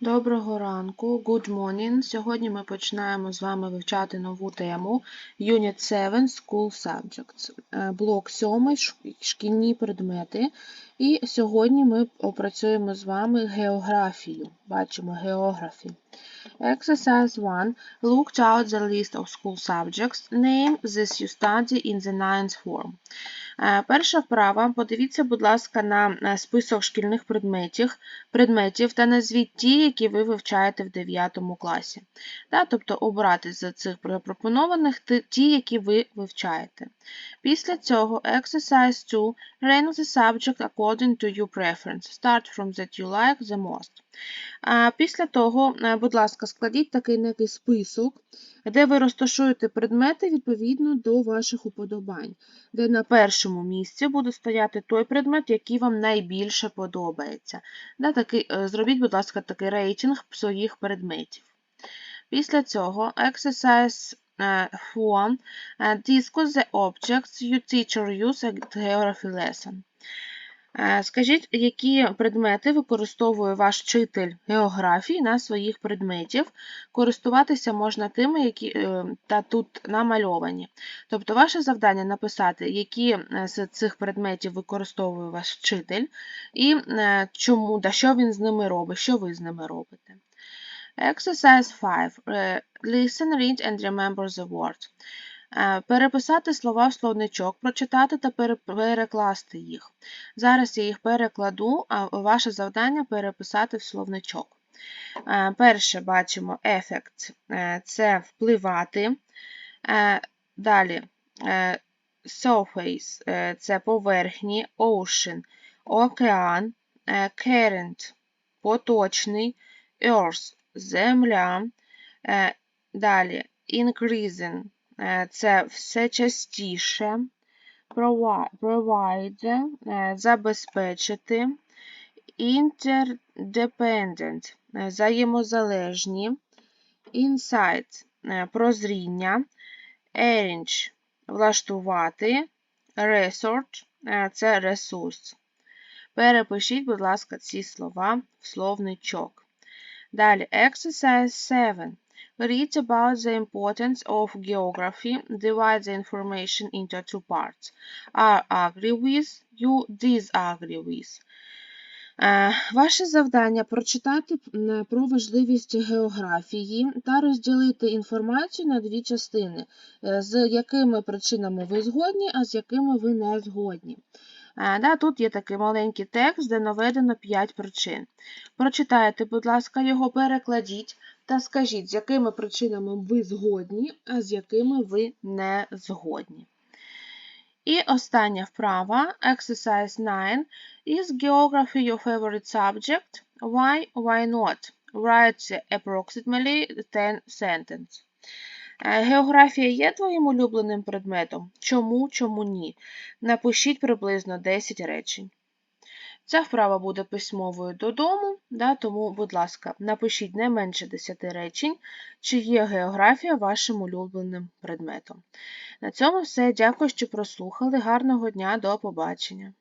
Доброго ранку, good morning. Сьогодні ми починаємо з вами вивчати нову тему Unit 7 School Subjects. Е, Блок 7 шкільні предмети. І сьогодні ми опрацюємо з вами географію. Бачимо географію. Exercise 1. Look out the list of school subjects. Name this you study in the ninth form. Е, перша вправа. Подивіться, будь ласка, на список шкільних предметів предметів та назвіть ті, які ви вивчаєте в 9 класі. Тобто обрати з цих пропонованих ті, які ви вивчаєте. Після цього exercise 2. Rank the subject according to your preference. Start from that you like the most. Після того, е, будь ласка, складіть такий некий список, де ви розташуєте предмети відповідно до ваших уподобань, де на першому місці буде стояти той предмет, який вам найбільше подобається. Е, Зробіть, будь ласка, такий рейтинг своїх предметів. Після цього exercise 4. Е, discuss the objects your teacher use at geography lesson. Е, скажіть, які предмети використовує ваш вчитель географії на своїх предметів. Користуватися можна тими, які е, та тут намальовані. Тобто, ваше завдання написати, які е, з цих предметів використовує ваш вчитель, і чому, да що він з ними робить, що ви з ними робите. Exercise 5. Listen, read and remember the words. Е, переписати слова в словничок, прочитати та перекласти їх. Зараз я їх перекладу, а ваше завдання переписати в словничок. Е, перше бачимо ефект е, це впливати. Далі surface це поверхні, ocean, океан, current поточний, earth земля. Далі increasing це все частіше, provide, е, забезпечити, interdependent, е, взаємозалежні, insight, прозріння, arrange, влаштувати, research – це ресурс. Перепишіть, будь ласка, ці слова в словничок. Далі, exercise 7. Read about the importance of geography. Divide the information into two parts. Are agree with, you disagree with. Е, ваше завдання прочитати про важливість географії та розділити інформацію на дві частини, е, з якими причинами ви згодні, а з якими ви не згодні. Е, Тут є такий маленький текст, де наведено 5 причин. Прочитайте, будь ласка, його перекладіть та скажіть, з якими причинами ви згодні, а з якими ви не згодні. І остання вправа, exercise 9. Is geography your favorite subject? Why, why not? Write approximately 10 sentences. Е, географія є твоїм улюбленим предметом? Чому, чому ні? Напишіть приблизно 10 речень. Ця вправа буде письмовою додому, да, тому, будь ласка, напишіть не менше 10 речень, чи є географія вашим улюбленим предметом. На цьому все. Дякую, що прослухали. Гарного дня, до побачення!